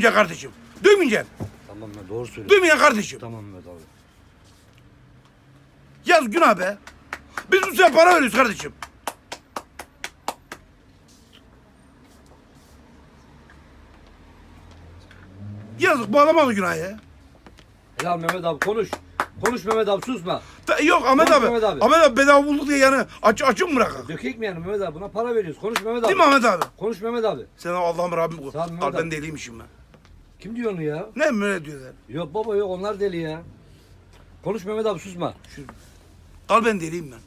Ya kardeşim. Duymayacaksın. Tamam Mehmet doğru söylüyorsun. Duymayacaksın kardeşim. Tamam Mehmet abi. Yaz günah be. Biz bu sefer para veriyoruz kardeşim. Yazık bağlamadı günah ya. Helal Mehmet abi konuş. Konuş Mehmet abi susma. Da- yok Ahmet Konuş abi. Mehmet abi. Ahmet abi bedava bulduk diye yani aç, açık mı bırakak? Dökek mi yani Mehmet abi? Buna para veriyoruz. Konuş Mehmet abi. Değil mi Ahmet abi? Konuş Mehmet abi. Sen Allah'ım Rabbim. Sağ ol Mehmet Al ben abi. deliymişim ben. Kim diyor onu ya? Ne mi öyle diyorlar? Yok baba yok onlar deli ya. Konuş Mehmet abi susma. Şu... Al ben deliyim ben.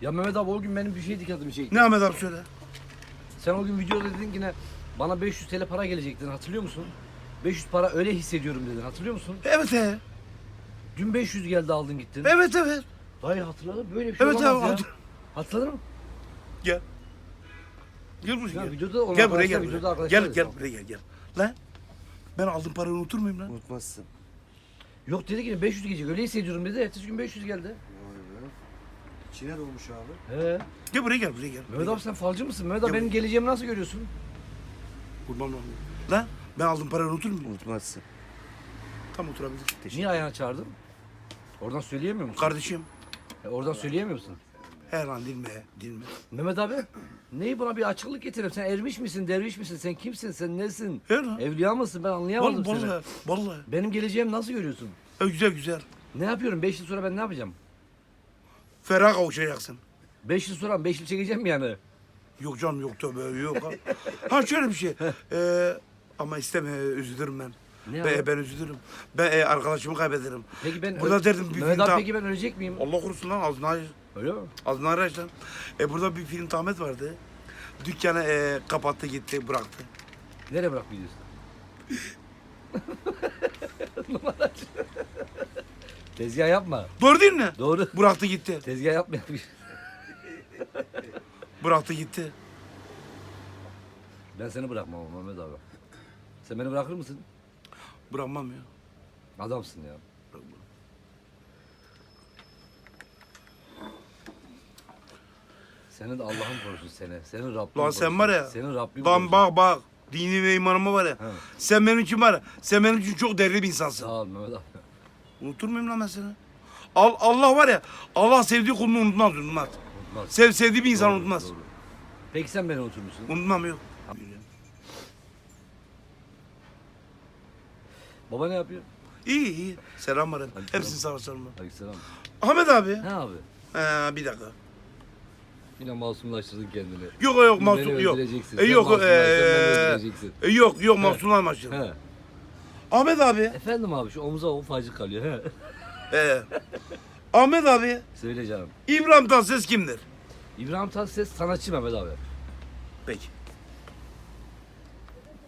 Ya Mehmet abi o gün benim bir şey dikkatimi çekti. Ne Ahmet abi söyle. Sen o gün videoda dedin ki ne? Bana 500 TL para gelecek dedin hatırlıyor musun? 500 para öyle hissediyorum dedin hatırlıyor musun? Evet he. Dün 500 geldi aldın gittin. Evet evet. Dayı hatırladım böyle bir şey Evet olamaz abi. ya. hadi. Hatırladın mı? Gel. Gel buraya Ya gel. videoda Gel buraya gel. videoda buraya. arkadaşlar Gel gel buraya gel gel. Lan ben aldığım parayı unutur muyum lan? Unutmazsın. Yok dedi ki 500 gelecek öyle hissediyorum dedi. Ertesi gün 500 geldi. Vay be. İçine dolmuş abi. He. Gel buraya gel buraya gel. Mehmet abi sen falcı mısın? Mehmet abi benim geleceğimi nasıl görüyorsun? Kurban olayım. Lan ben aldığım parayı unutur muyum? Unutmazsın. Tam oturabilir. Niye ayağına çağırdın? Oradan söyleyemiyor musun? Kardeşim E, oradan söyleyemiyor musun? Her an dilme dilme. Mehmet abi neyi buna bir açıklık getirelim. Sen ermiş misin, derviş misin? Sen kimsin? Sen nesin? Her an. Evliya mısın? Ben anlayamadım Vallahi seni. vallahi. vallahi. Benim geleceğimi nasıl görüyorsun? E, güzel güzel. Ne yapıyorum? 5 yıl sonra ben ne yapacağım? Ferah kavuşacaksın. 5 yıl sonra 5 yıl çekeceğim mi yani? Yok canım yok tövbe yok. ha. ha şöyle bir şey. Ee, ama isteme üzülürüm ben. Ne Ben, abi? ben üzülürüm. Ben e, arkadaşımı kaybederim. Peki ben Burada derdim bir Mehmet film abi daha- peki ben ölecek miyim? Allah korusun lan ağzını aç. Öyle mi? Ağzını aç lan. E, burada bir film Ahmet vardı. Dükkanı e, kapattı gitti bıraktı. Nereye bırak biliyorsun? Numaracı. Tezgah yapma. Doğru değil mi? Doğru. Bıraktı gitti. Tezgah yapma. Bıraktı gitti. Ben seni bırakmam Mehmet abi. Sen beni bırakır mısın? Bırakmam ya. Adamsın ya. Senin de Allah'ın korusun seni. Senin Rabbin Lan korusun. sen var ya. Senin Rabbin Lan korusun. bak bak. Dini ve imanıma var ya. Evet. Sen benim için var ya. Sen benim için çok değerli bir insansın. Sağ ol Mehmet abi. Unutur muyum lan ben seni? Al, Allah var ya. Allah sevdiği kulunu unutmaz unutmaz. Unutmaz. Sev, sevdiği bir insan Doğru, unutmaz. doğru. Peki sen beni unutur musun? Unutmam yok. Baba ne yapıyor? İyi iyi. Selam var. Aleyküm Hepsini sağ olsun. Aleykümselam. Ahmet abi. Ne abi? He, bir dakika. Yine masumlaştırdın kendini. Yok yok mahsul yok. E, yok e, öldüreceksin. e, yok yok. He. Ahmet abi. Efendim abi şu omuza ufacık kalıyor. He. E, Ahmet abi. Söyle canım. İbrahim Tatlıses kimdir? İbrahim Tatlıses sanatçı Mehmet abi. Peki.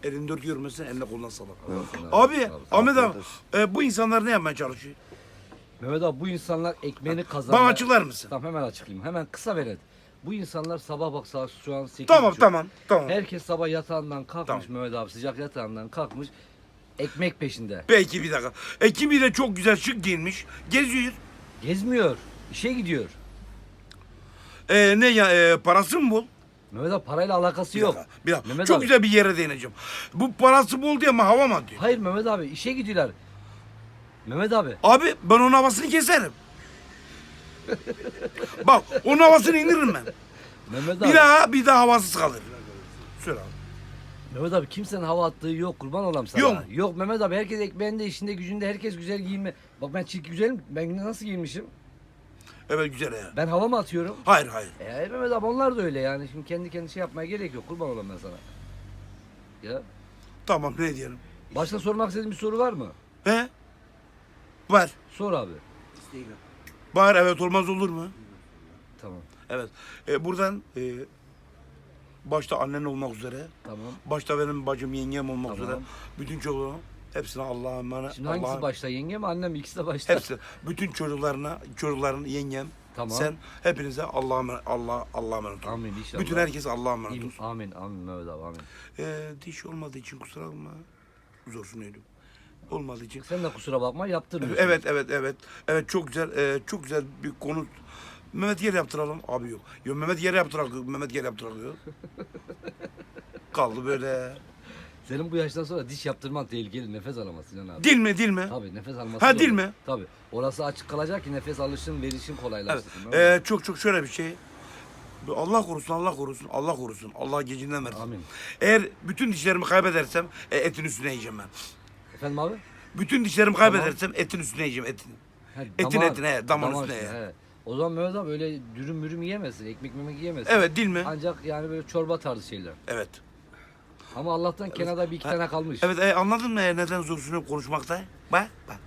Elini dört görmesin eline koluna salak. Abi. Ahmet abi e, bu insanlar ne yapmaya çalışıyor? Mehmet abi bu insanlar ekmeğini kazanmaya... Bana açıklar mısın? Tamam hemen açıklayayım. Hemen kısa ve net. Bu insanlar sabah bak saat şu an 8 Tamam tamam tamam. Herkes sabah yatağından kalkmış Tamam. Mehmet abi sıcak yatağından kalkmış. Ekmek peşinde. Peki bir dakika. E kimi de çok güzel şık giyinmiş. Geziyor. Gezmiyor. işe gidiyor. E, ne ya e, parası mı bol? Mehmet abi parayla alakası yok. dakika, bir dakika. Mehmet Çok abi. güzel bir yere değineceğim. Bu parası bol diye mi hava mı atıyor? Hayır Mehmet abi işe gidiyorlar. Mehmet abi Abi ben onun havasını keserim. Bak onun havasını indiririm ben. Mehmet abi. Bir daha bir daha havasız kalır. Söyle abi. Mehmet abi kimsenin hava attığı yok kurban olam sana. Yok mu? Yok Mehmet abi herkes ekmeğinde işinde gücünde herkes güzel giyinme. Bak ben çirkin güzelim ben nasıl giyinmişim? Evet güzel ya. Ben hava mı atıyorum? Hayır hayır. E Mehmet abi onlar da öyle yani. Şimdi kendi kendi şey yapmaya gerek yok. Kurban olayım ben sana. Ya. Tamam ne diyelim. Başka sormak istediğin bir soru var mı? He? Var. Sor abi. Var evet olmaz olur mu? Tamam. Evet. E, buradan e, başta annen olmak üzere, Tamam. başta benim bacım yengem olmak Tamam. üzere, bütün çocuğum hepsine Allah'a emanet. Şimdi hangisi Allah'a- başta yenge mi annem? İkisi de başta. Hepsi. Bütün çocuklarına, çocukların yengem, Tamam. sen hepinize Allah'a emanet, Allah, Allah'a emanet olun. Amin inşallah. Bütün herkes Allah'a emanet İm- olsun. Amin amin Mehmet abi amin. Ee, diş olmadığı için kusura bakma. Zorsun eylüm. Olmadığı için. Sen de kusura bakma yaptırmıyorsun. Evet evet evet. Evet çok güzel e, çok güzel bir konu. Mehmet yer yaptıralım. Abi yok. Yok Mehmet yer yaptıralım. Mehmet yer yaptıralım. Kaldı böyle. Senin bu yaştan sonra diş yaptırman tehlikeli. Nefes alamaz Sinan abi. Dil mi dil mi? Tabii nefes alması Ha, zor. dil mi? Tabii. Orası açık kalacak ki nefes alışın, verişin Evet. kolaylaşsın. mı? Ee, çok çok şöyle bir şey. Allah korusun, Allah korusun, Allah korusun. Allah gecinden versin. Amin. Eğer bütün dişlerimi kaybedersem e, etin üstüne yiyeceğim ben. Efendim abi? Bütün dişlerimi kaybedersem etin üstüne yiyeceğim etin. Ha, Etin damağın- etine, he, damağın üstüne, he. O zaman Mehmet abi öyle dürüm mürüm yiyemezsin. Ekmek memek yiyemezsin. Evet dil mi? Ancak yani böyle çorba tarzı şeyler. Evet. Ama Allah'tan kenarda bir iki tane kalmış. Evet e, anladın mı e, neden zorsunuyorum konuşmakta? Bak bak.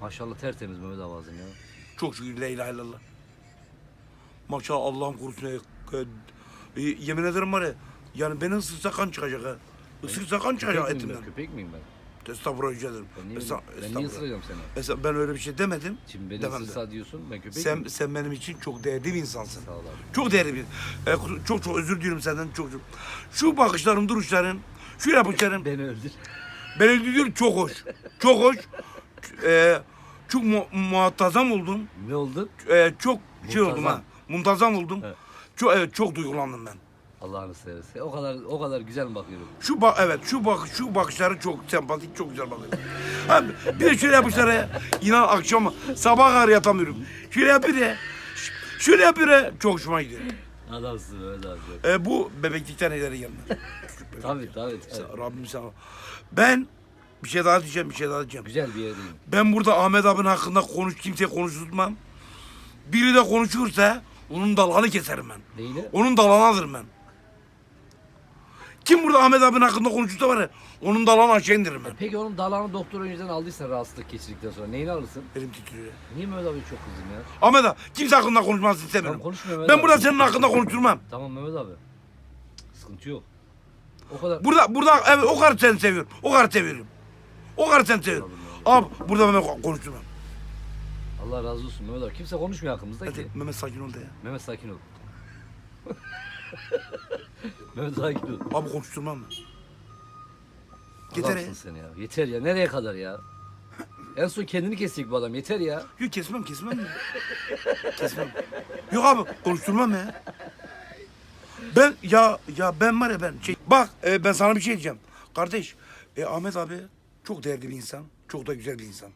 Maşallah tertemiz Mehmet abi ağzın ya. Çok şükür la ilahe illallah. Maşallah Allah'ım korusun. e, e, yemin ederim var ya. Yani beni ısırsa kan çıkacak ha. Isırsa kan çıkacak Köpek miyim etimden. ben? Köpek miyim ben? Estağfurullah rica ederim. Ben niye, Esta- ben niye estağfurullah. ısıracağım seni? Mesela ben öyle bir şey demedim. Şimdi beni Demem de. ısırsa diyorsun ben köpek Sen, miyim? sen benim için çok değerli bir insansın. Sağ ol abi. Çok değerli bir. E, çok çok özür diliyorum senden çok çok. Şu bakışların, duruşların, şu yapışların. Beni öldür. Ben öyle diyorum çok hoş. Çok hoş. E, çok mu, muattazam oldum. ne oldu? E, çok şey oldum Muntazam. ha. Muntazam oldum. Evet. Çok evet çok duygulandım ben. Allah'ını seversen. O kadar o kadar güzel bakıyorum? Şu bak evet şu bak şu bakışları çok sempatik çok güzel bakıyor. Ha, bir de şöyle yapışlara ya. İnan akşam sabah kadar yatamıyorum. Şöyle yapıyor ya. Ş- Şöyle yapıyor ya. Çok hoşuma gidiyor. Adamsın Mehmet abi. E, bu bebeklikten ileri gelme. Tabii tabii. tabii. Rabbim sana. Ben bir şey daha diyeceğim, bir şey daha diyeceğim. Güzel bir yerdeyim. Ben burada Ahmet abinin hakkında konuş, kimseye konuşturmam. Biri de konuşursa onun dalağını keserim ben. Neyle? Onun dalağını alırım ben. Kim burada Ahmet abinin hakkında konuşursa var ya, onun dalağını aşağı indiririm ben. Peki onun dalağını doktor önceden aldıysan rahatsızlık geçirdikten sonra neyini alırsın? Elim titriyor. Niye Mehmet abi çok kızdın ya? Ahmet abi kimse hakkında konuşmasını istemiyorum. Tamam, konuşma Mehmet ben abi. burada senin hakkında konuşturmam. Tamam Mehmet abi. Sıkıntı yok. O kadar. Burada, burada evet o kadar seni seviyorum. O kadar seviyorum. O kadar seni seviyorum. Abi burada ben konuşturmam. Allah razı olsun Mehmet abi. Kimse konuşmuyor hakkımızda ki. Hadi Mehmet sakin ol de ya. Mehmet sakin ol. Mehmet sakin ol. Abi konuşturmam mı? Yeter ya. Adamsın sen ya. Yeter ya. Nereye kadar ya? En son kendini kesecek bu adam. Yeter ya. Yok kesmem kesmem ya. kesmem. Yok abi konuşturmam ya. Ben ya ya ben var ya ben şey bak e, ben sana bir şey diyeceğim. Kardeş e, Ahmet abi çok değerli bir insan. Çok da güzel bir insan.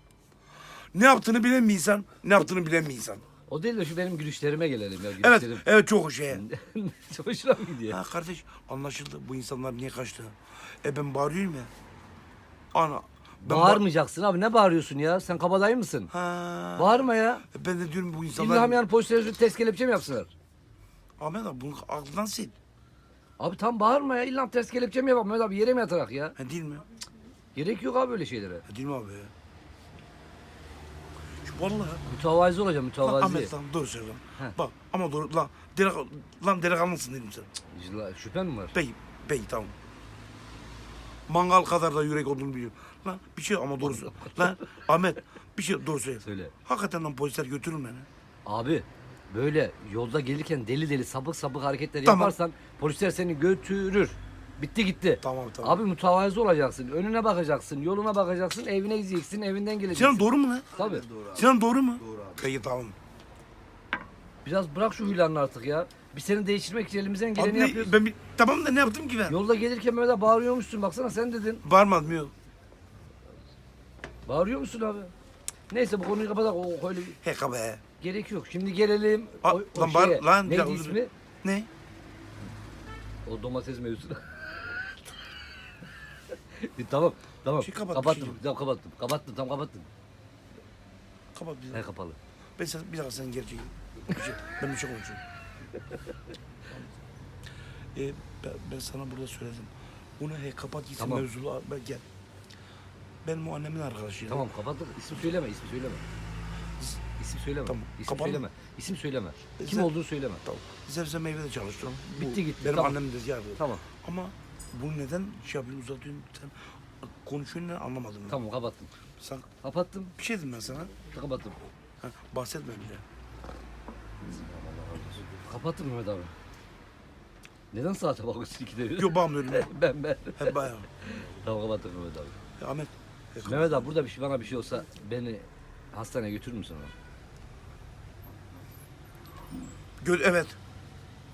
Ne yaptığını bilen bir insan, ne yaptığını bilen bir insan. O değil de şu benim gülüşlerime gelelim ya. Evet, Gülüşlerim. evet çok hoş ya. Çok hoşuna mı gidiyor? Ha kardeş anlaşıldı bu insanlar niye kaçtı. E ben bağırıyorum ya. Ana. Ben ba- Bağırmayacaksın abi. Ne bağırıyorsun ya? Sen kabadayı mısın? Ha. Bağırma ya. Ben de diyorum bu insanlar. İlham yani polislere test kelepçe mi yapsınlar? Ahmet abi bunu aklından sil. Abi tam bağırma ya. İlham test kelepçe mi yapalım? Mehmet abi yere mi yatarak ya? Ha değil mi? Gerek yok abi öyle şeylere. Ha değil mi abi ya? Vallahi. Mütevazi olacağım Lan mütevazi. Ahmet lan doğru lan. Heh. Bak ama doğru lan. Direk, lan delikanlısın dedim sana. La- Şüphen mi var? Peki, peki tamam. Mangal kadar da yürek olduğunu biliyorum. Lan bir şey ama doğru söyle. lan Ahmet bir şey doğru söyle. Söyle. Hakikaten lan polisler götürür beni. Abi böyle yolda gelirken deli deli sabık sabık hareketler Tamam. yaparsan polisler seni götürür. Bitti gitti. Tamam tamam. Abi mütevazi olacaksın. Önüne bakacaksın, yoluna bakacaksın, evine gideceksin, evinden geleceksin. Sinan doğru mu lan? Tabii. Doğru abi. Sinan doğru mu? Doğru abi. Peki tamam. Biraz bırak şu huylarını artık ya. Biz seni değiştirmek için elimizden Abi geleni ne- yapıyoruz. ben bir, tamam da ne yaptım ki ben? Yolda gelirken Mehmet'e bağırıyormuşsun. Baksana sen dedin. Bağırmadım yok. Bağırıyor musun abi? Neyse bu konuyu kapatalım. O öyle Heka be. gerek yok. Şimdi gelelim A- o, o lan bağır- şeye. lan bir Neydi dakika, özür ismi? Ne? O domates mevzusuna. Tamam, tamam. Şey kapat, bir kapattım, şey tamam kapattım. Kapattım, tam kapattım. Kapat bir He dakika. kapalı. Ben sen, bir dakika sen. Bir şey, ben bir şey konuşuyorum. Ee, ben, ben sana burada söyledim. Bunu he kapat gitsin Tamam. mevzulu ben gel. Ben bu annemin arkadaşıyım. Tamam kapattık. İsim söyleme, isim söyleme. İsim söyleme. Tamam, İsim kapalı. söyleme. İsim söyleme. E, Kim sen- olduğunu söyleme. Tamam. Sebze meyvede çalıştım. Bu Bitti gitti, Benim tamam. annem de ziyaret Tamam. Ama bunu neden şey yapıyorsun uzatıyorsun sen konuşuyorsun ne anlamadım ben. Tamam kapattım. Sen Kapattım. bir şey dedim ben sana. Kapattım. Ha, bahsetme bile. Kapattım Mehmet abi. Neden saate bakıyorsun ikide bir? Yok bağımlıyorum ben. ben. Hep bayağı. Tamam kapattım Mehmet abi. Ya Ahmet. he, kapat. Mehmet abi burada bir şey bana bir şey olsa beni hastaneye götürür müsün abi? Gö- evet.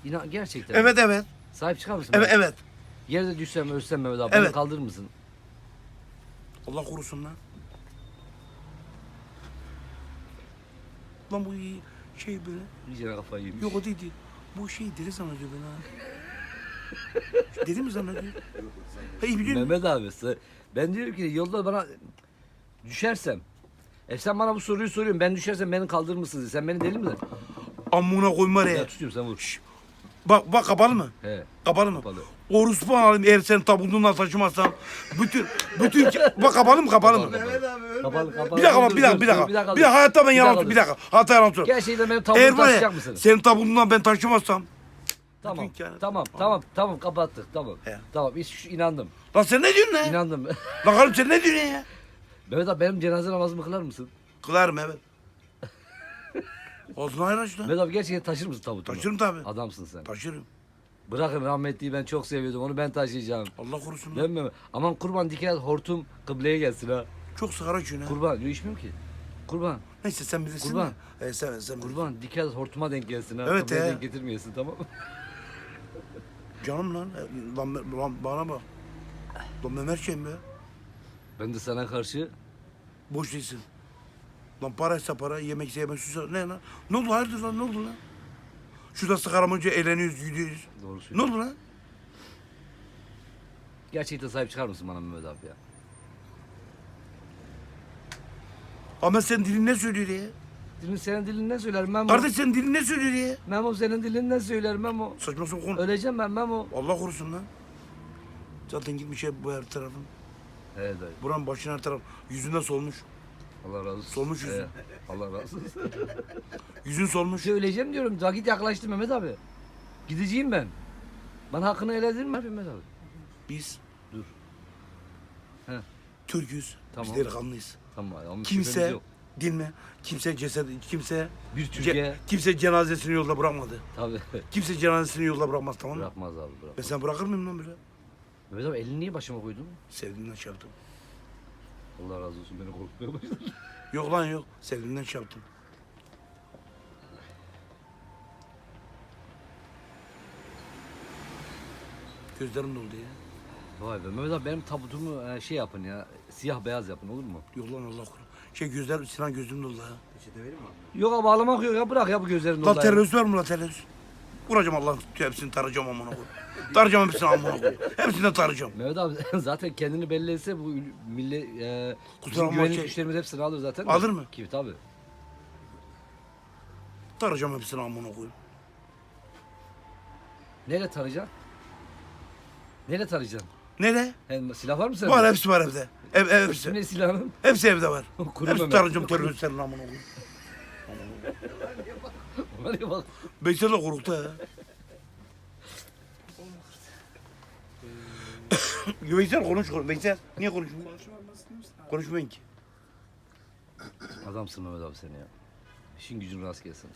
İnan gerçekten. Evet evet. Sahip çıkar mısın? Evet bana? evet. Yerde düşsem ölsem Mehmet abi beni Evet. kaldırır mısın? Allah korusun lan. Lan bu iyi şey böyle. İyice kafayı yemiş. Yok o değil. değil. Bu şey deli zannediyor beni ha. Deli mi zannediyor? Ha iyi biliyor musun? Mehmet abi sen- ben diyorum ki yolda bana düşersem e sen bana bu soruyu soruyorsun. Ben düşersem beni kaldırır mısın? diye. Sen beni deli mi lan? Amına koyma ya. tutuyorum sen vur. Bak bak kapalı mı? He. Kapalı mı? Kapalı. Orospu alayım eğer sen tabutundan taşımazsan bütün bütün bak kapalı mı kapalı mı? Mehmet abi ölme. Kapalı kapalı. Bir dakika bir dakika bir dakika. Bir dakika. Bir dakika hayatta ben Bir yalan dakika bir dakika. Hatta yalan söylüyorum. Gerçekten benim Eğer tabutu var taşıyacak ya mısın? senin tabutundan ben taşımazsam Tamam. Bütün Tamam. Tamam. Tamam kapattık. Tamam. He. Tamam. İş, inandım. Lan sen ne diyorsun lan? İnandım. Lan kardeşim sen ne diyorsun ya? Mehmet abi benim cenaze namazımı kılar mısın? Kılarım evet. Ağzına hayır aç lan. Mehmet abi gerçekten taşır mısın tabutumu? Taşırım tabii. Adamsın sen. Taşırım. Bırakın rahmetliyi ben çok seviyordum. Onu ben taşıyacağım. Allah korusun lan. Değil mi? Aman kurban diker hortum kıbleye gelsin ha. Çok sigara içiyorsun ha. Kurban. Yok içmiyorum ki. Kurban. Neyse sen bilirsin Kurban. de. E, sen, sen. Kurban diker hortuma denk gelsin ha. Evet Kıbleye he. denk getirmeyesin tamam mı? Canım lan. E, Lan, lan bana bak. Lan her şeyim be. Ben de sana karşı Boş değilsin. Lan paraysa para, yemekse yemek, süsa. Ne lan? Ne oldu hayırdır lan ne oldu lan? Şurada sigaramı önce eğleniyoruz, gidiyoruz. doğru Ne oldu lan? Gerçekten sahip çıkar mısın bana Mehmet abi ya? Ama sen dilin ne söylüyor ya? Dilin senin dilinden söyler Memo. Kardeş sen dilin ne söylüyor ya? Memo senin dilinden söyler Memo. Saçma sapan konu. Öleceğim ben Memo. Allah korusun lan. Zaten gitmiş hep bu her tarafın. Evet dayı. Buranın başın her taraf. Yüzünden solmuş. Allah razı olsun. Solmuş yüzün. He, Allah razı olsun. Yüzün solmuş. Öleceğim diyorum. Vakit yaklaştı Mehmet abi. Gideceğim ben. Bana hakkını helal mi Mehmet abi? Biz Dur. He. Türk'üz. Tamam. Biz delikanlıyız. Tamam. Ama Kimse yok. dinle. Kimse ceset, kimse Bir ce- Türkiye. kimse cenazesini yolda bırakmadı. Tabii. Kimse cenazesini yolda bırakmaz tamam mı? Bırakmaz abi bırak. Ben sen bırakır mıyım lan böyle? Mehmet abi elini niye başıma koydun? Sevdiğimden şey yaptım. Allah razı olsun beni korkutmaya başladın. Yok lan yok. Sevdiğimden şey yaptım. Gözlerim doldu ya. Vay be Mehmet abi benim tabutumu e, şey yapın ya. Siyah beyaz yapın olur mu? Yok lan Allah korusun. Şey gözler, Sinan gözüm doldu ha. Peçete vereyim mi abi? Yok abi ağlamak yok ya bırak ya bu gözlerin Lan terörist var mı lan terörist? Vuracağım Allah'ın hepsini tarayacağım amına koy. Tarayacağım hepsini amına koy. Hepsini tarayacağım. Mehmet abi zaten kendini belli etse bu ül- millet e, Kusura bizim bakma, güvenlik şey- güçlerimiz hepsini alır zaten. de. Alır mı? Ki tabii. Tarayacağım hepsini amına koy. Neyle tarayacaksın? Neyle tarayacaksın? Nere? Hem silah var mı sende? Var hepsi var evde. Ev, ev hepsi. Ne silahın? Hepsi evde var. Kuru hepsi Mehmet. tarayacağım teröristlerin amına koy. Hadi bak. Beysel de korktu ha. Veysel konuş konuş. Veysel niye konuşmuyorsun? Konuşmayın ki. Adamsın Mehmet abi seni ya. İşin gücün rast gelsin.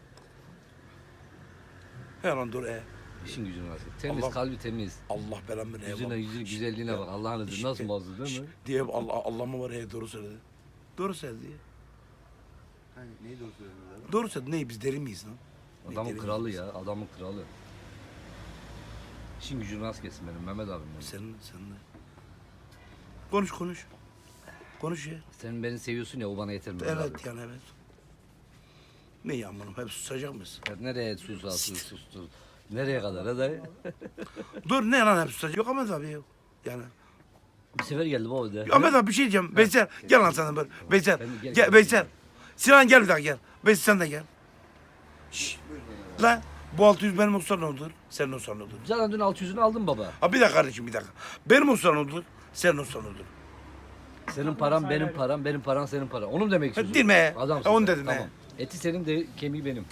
He lan dur e. İşin gücün rast gelsin. Temiz, Allah- kalbi temiz. Allah belamı ne Yüzüne, yüzünün güzelliğine bak. Allah'ın izniyle nasıl bozdu değil mi? Diye Allah, Allah mı var ya doğru söyledi. Doğru söyledi. Hani neyi doğru söylüyorsun? Doğru söyledi. Ne biz deri miyiz lan? Adamın kralı ya. Adamın kralı. İşin gücün rast gelsin benim Mehmet abim benim. Sen, sen de. Konuş konuş. Konuş ya. Sen beni seviyorsun ya o bana yeter Mehmet Evet abi. yani evet. Ne yağmurum hep susacak mıyız? Ya Nereye sus sus sus sus. sus. Nereye kadar ha dayı? Dur ne lan hep susacak? Yok Ahmet abi yok. Yani. Bir sefer geldi baba de. Ahmet abi bir şey diyeceğim. Veysel gel lan de böyle. De gel- Veysel. Sinan gel bir daha gel. Veysel sen de gel. Şşş. Lan bu 600 benim olsa ne olur? Senin olsa ne olur? Zaten dün 600'ünü aldım baba. Ha bir dakika kardeşim bir dakika. Benim olsa ne olur? Senin olsa ne olur? Senin param benim param, benim param senin paran. Onu mu demek istiyorsun? değil mi? Adamsın. Ha, onu sen, dedin, Tamam. he. Eti senin de kemiği benim.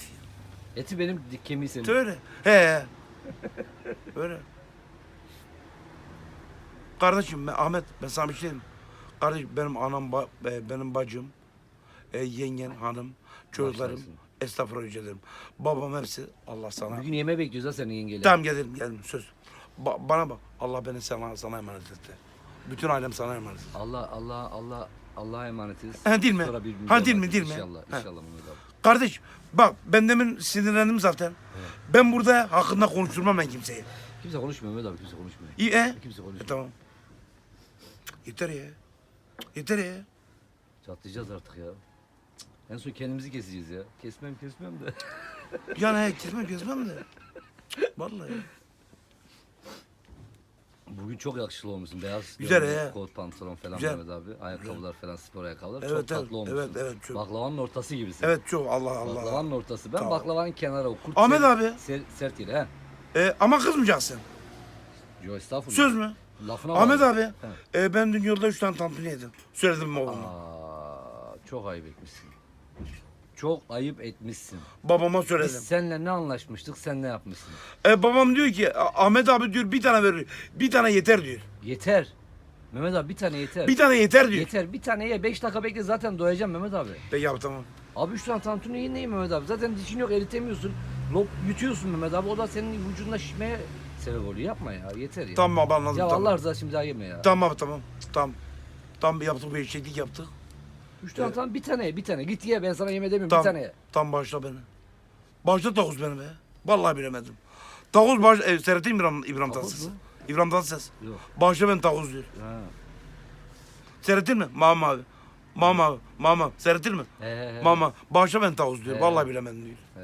Eti benim, di- kemiği senin. Öyle. He. Öyle. Kardeşim ben Ahmet ben sana bir şey diyeyim. Kardeşim benim anam ba- e, benim bacım e, yengen hanım çocuklarım Başlarsın. Estağfurullah rica ederim. Babam hepsi Allah sana. Bugün yemeğe bekliyoruz ha senin yengeyle. Tamam gelirim gelirim söz. Ba- bana bak Allah beni sana, sana emanet etti. Bütün ailem sana emanet etti. Allah Allah Allah Allah'a emanetiz. Ha, değil mi? Sonra birbirimize Ha, değil mi, değil mi? İnşallah, Ha. inşallah Mehmet abi. Kardeş bak ben demin sinirlendim zaten. Ben burada hakkında konuşturmam ben kimseyi. Kimse konuşmuyor Mehmet abi kimse konuşmuyor. İyi e? Kimse E konuşmuyor. tamam. Yeter ya. Yeter ya. Çatlayacağız artık ya. En son kendimizi keseceğiz ya. Kesmem kesmem de. Yani he, kesmem kesmem de. Vallahi. Bugün çok yakışıklı olmuşsun. Beyaz Güzel, gömlek, he. kot pantolon falan Güzel. Mehmet abi. Ayakkabılar falan spor ayakkabılar. Evet, çok evet, tatlı olmuşsun. evet, evet, çok. Baklavanın ortası gibisin. Evet çok Allah Allah. Baklavanın ortası. Ben Tamam. baklavanın kenarı o. Kurt Ahmet sert- abi. ser- sert yeri he. E, ama kızmayacaksın. Yo estağfurullah. Söz mü? Lafına Ahmet abi. E, ben dün yolda üç tane tantuni yedim. Söyledim mi babama? Aa, çok ayıp etmişsin. Çok ayıp etmişsin. Babama Biz söyledim. seninle ne anlaşmıştık sen ne yapmışsın? E, babam diyor ki "A- Ahmet abi diyor bir tane ver. Bir tane yeter diyor. Yeter. Mehmet abi bir tane yeter. Bir tane yeter diyor. Yeter bir tane ye. Beş dakika bekle zaten doyacağım Mehmet abi. Peki abi tamam. Abi üç tane tantuni yiyin neyim Mehmet abi? Zaten dişin yok eritemiyorsun. Lop yutuyorsun Mehmet abi. O da senin vücudunda şişmeye sebep oluyor. Yapma ya yeter ya. Tamam abi anladım Ya tamam. Allah rızası şimdi daha yeme ya. Tamam abi tamam. Tamam. Tamam yaptık bir eşeklik yaptık. Üç tane tane bir tane ye, bir tane. Git ye ben sana yeme demiyorum Tamam. bir tane ye. Tamam başla beni. Başla takuz beni be. Vallahi bilemedim. Takuz baş... E, seyreteyim İbrahim, İbrahim Tatlıses. mu? İbrahim Tatlıses. Yok. Başla ben takuz diyor. Ha. Seyrettin mi? Mama abi. Mama abi. Mama. Seyrettin mi? He, he, he. Mama. Başla ben takuz diyor. Vallahi bilemedim diyor. He,